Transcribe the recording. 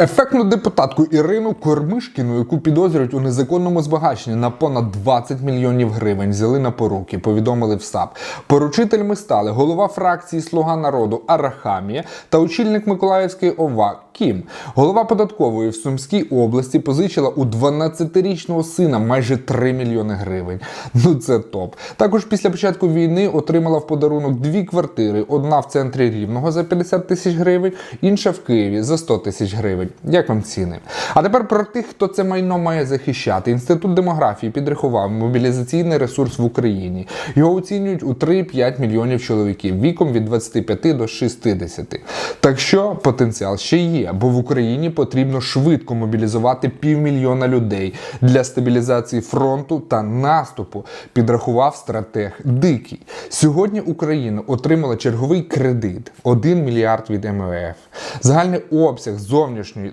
Ефектну депутатку Ірину Кормишкіну, яку підозрюють у незаконному збагаченні на понад 20 мільйонів гривень, взяли на поруки, повідомили в САП. Поручительми стали голова фракції Слуга народу Арахамія та очільник Миколаївської ОВА Кім. Голова податкової в Сумській області позичила у 12-річного сина майже 3 мільйони гривень. Ну це топ. Також після початку війни отримала в подарунок дві квартири: одна в центрі Рівного за 50 тисяч гривень, інша в Києві за 100 тисяч гривень. Як вам ціни? А тепер про тих, хто це майно має захищати. Інститут демографії підрахував мобілізаційний ресурс в Україні. Його оцінюють у 3-5 мільйонів чоловіків віком від 25 до 60. Так що потенціал ще є, бо в Україні потрібно швидко мобілізувати півмільйона людей для стабілізації фронту та наступу, підрахував стратег Дикий. Сьогодні Україна отримала черговий кредит 1 мільярд від МВФ. Загальний обсяг зовнішньої